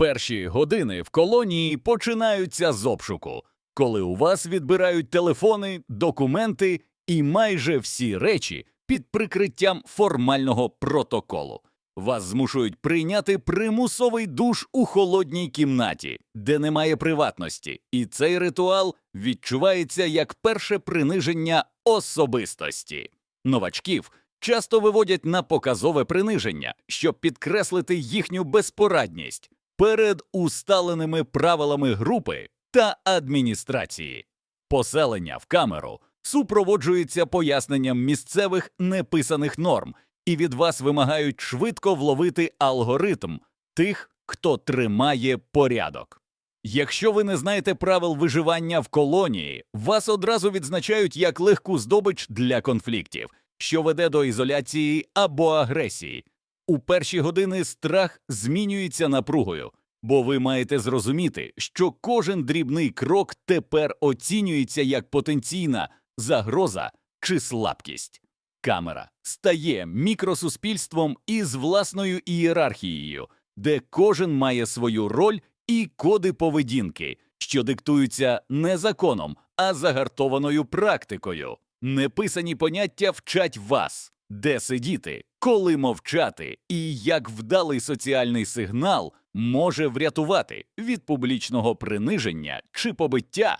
Перші години в колонії починаються з обшуку, коли у вас відбирають телефони, документи і майже всі речі під прикриттям формального протоколу. Вас змушують прийняти примусовий душ у холодній кімнаті, де немає приватності, і цей ритуал відчувається як перше приниження особистості. Новачків часто виводять на показове приниження, щоб підкреслити їхню безпорадність перед усталеними правилами групи та адміністрації. Поселення в камеру супроводжується поясненням місцевих неписаних норм, і від вас вимагають швидко вловити алгоритм тих, хто тримає порядок. Якщо ви не знаєте правил виживання в колонії, вас одразу відзначають як легку здобич для конфліктів, що веде до ізоляції або агресії. У перші години страх змінюється напругою, бо ви маєте зрозуміти, що кожен дрібний крок тепер оцінюється як потенційна загроза чи слабкість. Камера стає мікросуспільством із власною ієрархією, де кожен має свою роль і коди поведінки, що диктуються не законом, а загартованою практикою. Неписані поняття вчать вас, де сидіти, коли мовчати, і як вдалий соціальний сигнал може врятувати від публічного приниження чи побиття.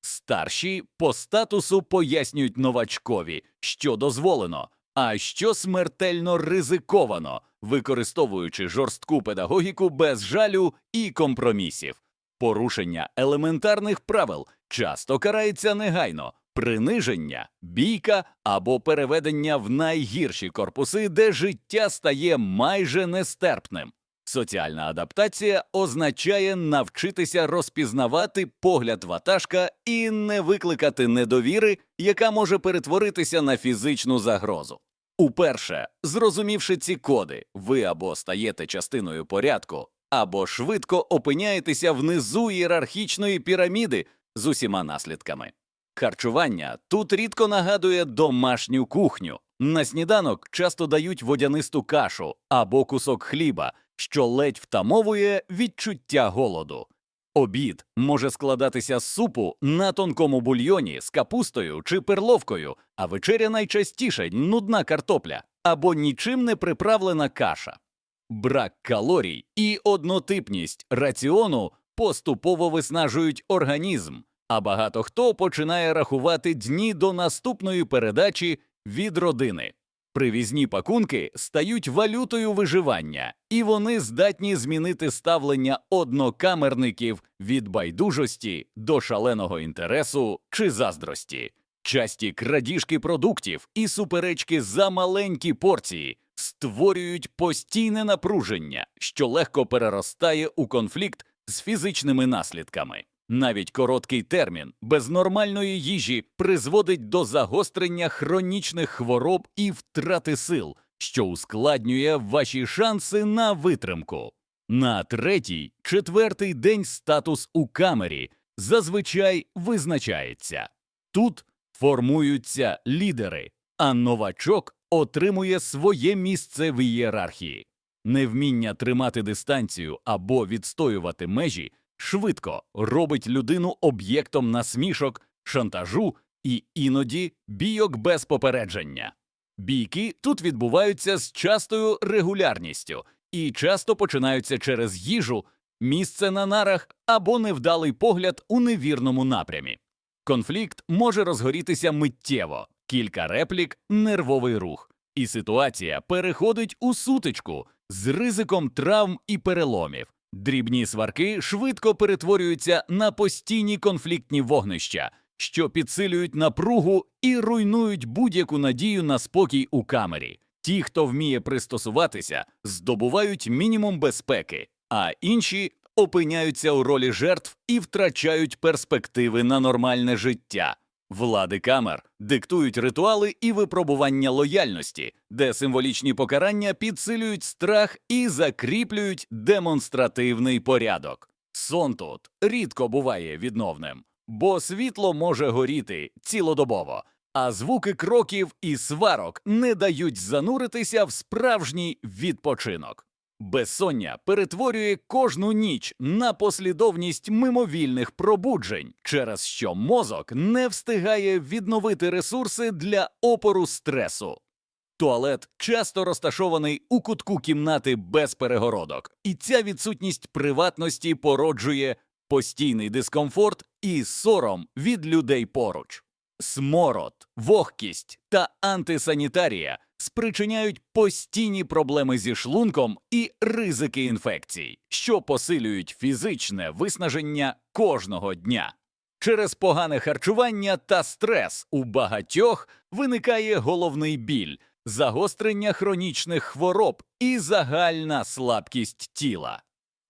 Старші по статусу пояснюють новачкові, що дозволено, а що смертельно ризиковано, використовуючи жорстку педагогіку без жалю і компромісів. Порушення елементарних правил часто карається негайно, приниження, бійка або переведення в найгірші корпуси, де життя стає майже нестерпним. Соціальна адаптація означає навчитися розпізнавати погляд ватажка і не викликати недовіри, яка може перетворитися на фізичну загрозу. Уперше, зрозумівши ці коди, ви або стаєте частиною порядку, або швидко опиняєтеся внизу ієрархічної піраміди з усіма наслідками. Харчування тут рідко нагадує домашню кухню. На сніданок часто дають водянисту кашу або кусок хліба, що ледь втамовує відчуття голоду. Обід може складатися з супу на тонкому бульйоні з капустою чи перловкою, а вечеря найчастіше нудна картопля або нічим не приправлена каша. Брак калорій і однотипність раціону поступово виснажують організм, а багато хто починає рахувати дні до наступної передачі від родини. Привізні пакунки стають валютою виживання, і вони здатні змінити ставлення однокамерників від байдужості до шаленого інтересу чи заздрості. Часті крадіжки продуктів і суперечки за маленькі порції створюють постійне напруження, що легко переростає у конфлікт з фізичними наслідками. Навіть короткий термін без нормальної їжі призводить до загострення хронічних хвороб і втрати сил, що ускладнює ваші шанси на витримку. На третій, четвертий день статус у камері зазвичай визначається. Тут формуються лідери, а новачок отримує своє місце в ієрархії. Невміння тримати дистанцію або відстоювати межі швидко робить людину об'єктом насмішок, шантажу і іноді бійок без попередження. Бійки тут відбуваються з частою регулярністю і часто починаються через їжу, місце на нарах або невдалий погляд у невірному напрямі. Конфлікт може розгорітися миттєво, кілька реплік, нервовий рух, і ситуація переходить у сутичку з ризиком травм і переломів. Дрібні сварки швидко перетворюються на постійні конфліктні вогнища, що підсилюють напругу і руйнують будь-яку надію на спокій у камері. Ті, хто вміє пристосуватися, здобувають мінімум безпеки, а інші опиняються у ролі жертв і втрачають перспективи на нормальне життя. Влади камер диктують ритуали і випробування лояльності, де символічні покарання підсилюють страх і закріплюють демонстративний порядок. Сон тут рідко буває відновним, бо світло може горіти цілодобово, а звуки кроків і сварок не дають зануритися в справжній відпочинок. Безсоння перетворює кожну ніч на послідовність мимовільних пробуджень, через що мозок не встигає відновити ресурси для опору стресу. Туалет часто розташований у кутку кімнати без перегородок, і ця відсутність приватності породжує постійний дискомфорт і сором від людей поруч. Смород, вогкість та антисанітарія спричиняють постійні проблеми зі шлунком і ризики інфекцій, що посилюють фізичне виснаження кожного дня. Через погане харчування та стрес у багатьох виникає головний біль, загострення хронічних хвороб і загальна слабкість тіла.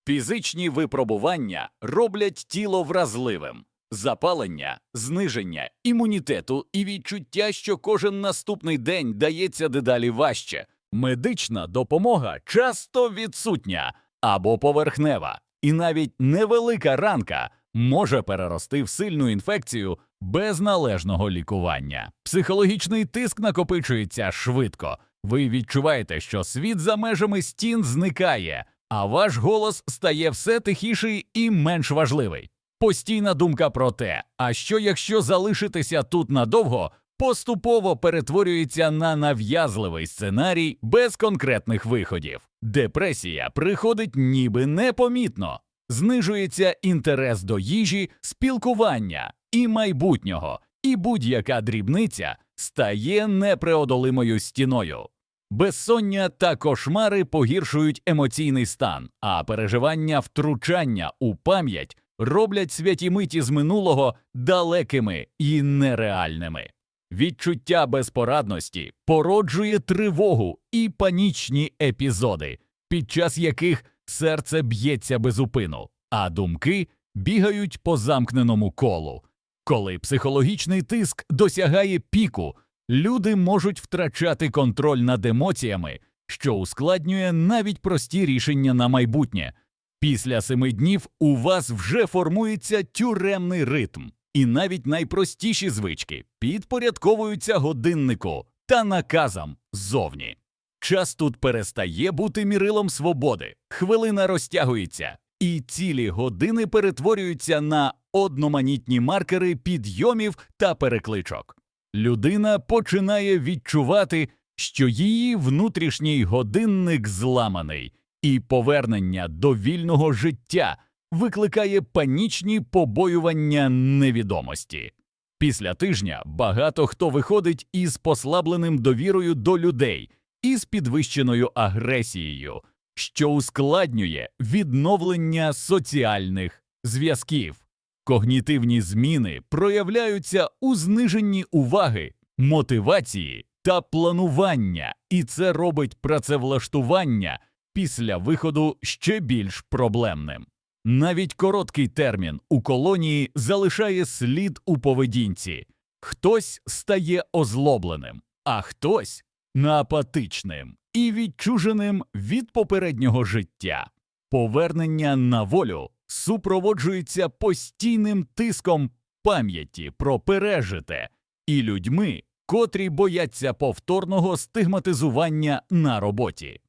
Фізичні випробування роблять тіло вразливим, запалення, зниження імунітету і відчуття, що кожен наступний день дається дедалі важче. Медична допомога часто відсутня або поверхнева, і навіть невелика ранка може перерости в сильну інфекцію без належного лікування. Психологічний тиск накопичується швидко. Ви відчуваєте, що світ за межами стін зникає, а ваш голос стає все тихіший і менш важливий. Постійна думка про те, а що якщо залишитися тут надовго, поступово перетворюється на нав'язливий сценарій без конкретних виходів. Депресія приходить ніби непомітно, знижується інтерес до їжі, спілкування і майбутнього, і будь-яка дрібниця стає непреодолимою стіною. Безсоння та кошмари погіршують емоційний стан, а переживання втручання у пам'ять роблять святі миті з минулого далекими і нереальними. Відчуття безпорадності породжує тривогу і панічні епізоди, під час яких серце б'ється без упину, а думки бігають по замкненому колу. Коли психологічний тиск досягає піку, люди можуть втрачати контроль над емоціями, що ускладнює навіть прості рішення на майбутнє. Після семи днів у вас вже формується тюремний ритм, і навіть найпростіші звички підпорядковуються годиннику та наказам ззовні. Час тут перестає бути мірилом свободи, хвилина розтягується, і цілі години перетворюються на одноманітні маркери підйомів та перекличок. Людина починає відчувати, що її внутрішній годинник зламаний, і повернення до вільного життя викликає панічні побоювання невідомості. Після тижня багато хто виходить із послабленим довірою до людей і з підвищеною агресією, що ускладнює відновлення соціальних зв'язків. Когнітивні зміни проявляються у зниженні уваги, мотивації та планування, і це робить працевлаштування після виходу ще більш проблемним. Навіть короткий термін у колонії залишає слід у поведінці. Хтось стає озлобленим, а хтось апатичним і відчуженим від попереднього життя. Повернення на волю супроводжується постійним тиском пам'яті про пережите і людьми, котрі бояться повторного стигматизування на роботі.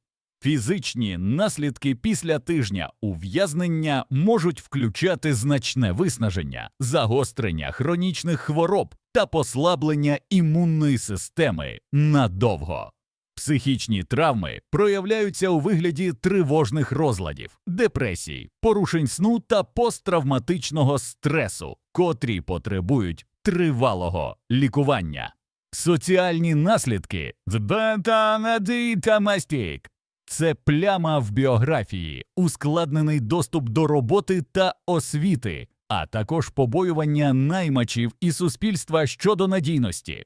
Фізичні наслідки після тижня ув'язнення можуть включати значне виснаження, загострення хронічних хвороб та послаблення імунної системи надовго. Психічні травми проявляються у вигляді тривожних розладів, депресій, порушень сну та посттравматичного стресу, котрі потребують тривалого лікування. Соціальні наслідки мастік це пляма в біографії, ускладнений доступ до роботи та освіти, а також побоювання наймачів і суспільства щодо надійності.